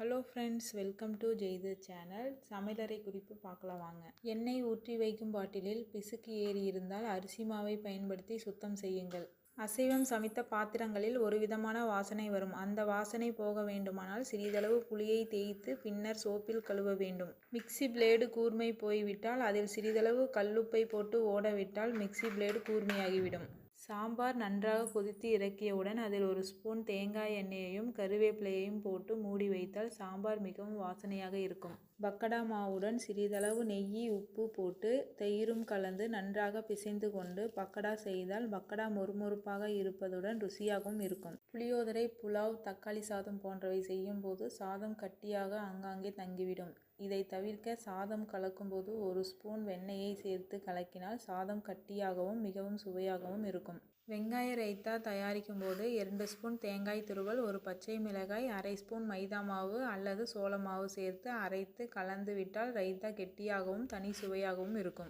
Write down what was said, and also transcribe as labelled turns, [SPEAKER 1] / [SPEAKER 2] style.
[SPEAKER 1] Hello friends welcome to ஜெய்து channel சமையலறை குறிப்பு பார்க்கலாம் வாங்க. எண்ணெய் ஊற்றி வைக்கும் பாட்டிலில் பிசுக்கு ஏறி இருந்தால் அரிசி மாவை பயன்படுத்தி சுத்தம் செய்யுங்கள். அசைவம் சமைத்த பாத்திரங்களில் ஒரு விதமான வாசனை வரும். அந்த வாசனை போக வேண்டுமானால் சிறிதளவு புளியை தேய்த்து பின்னர் சோப்பில் கழுவ வேண்டும். மிக்சி பிளேடு கூர்மை போய்விட்டால் அதில் சிறிதளவு கல்லுப்பை போட்டு ஓடவிட்டால் மிக்சி பிளேடு கூர்மையாகிவிடும். சாம்பார் நன்றாக கொதித்து இறக்கியவுடன் அதில் ஒரு ஸ்பூன் தேங்காய் எண்ணெயையும் கருவேப்பிலையையும் போட்டு மூடி வைத்தால் சாம்பார் மிகவும் வாசனையாக இருக்கும். பக்கடா மாவுடன் சிறிதளவு நெய் உப்பு போட்டு தயிரும் கலந்து நன்றாக பிசைந்து கொண்டு பக்கடா செய்தால் பக்கடா மொறுமொறுப்பாக இருப்பதுடன் ருசியாகவும் இருக்கும். புளியோதரை புலாவ் தக்காளி சாதம் போன்றவை செய்யும் போது சாதம் கட்டியாக அங்காங்கே தங்கிவிடும். இதை தவிர்க்க சாதம் கலக்கும்போது ஒரு ஸ்பூன் வெண்ணெயை சேர்த்து கலக்கினால் சாதம் கட்டியாகவும் மிகவும் சுவையாகவும் இருக்கும். வெங்காய ரைத்தா தயாரிக்கும் போது இரண்டு ஸ்பூன் தேங்காய் துருவல் ஒரு பச்சை மிளகாய் அரை ஸ்பூன் மைதா மாவு அல்லது சோள மாவு சேர்த்து அரைத்து கலந்து விட்டால் ரைத்தா கெட்டியாகவும் தனி சுவையாகவும் இருக்கும்.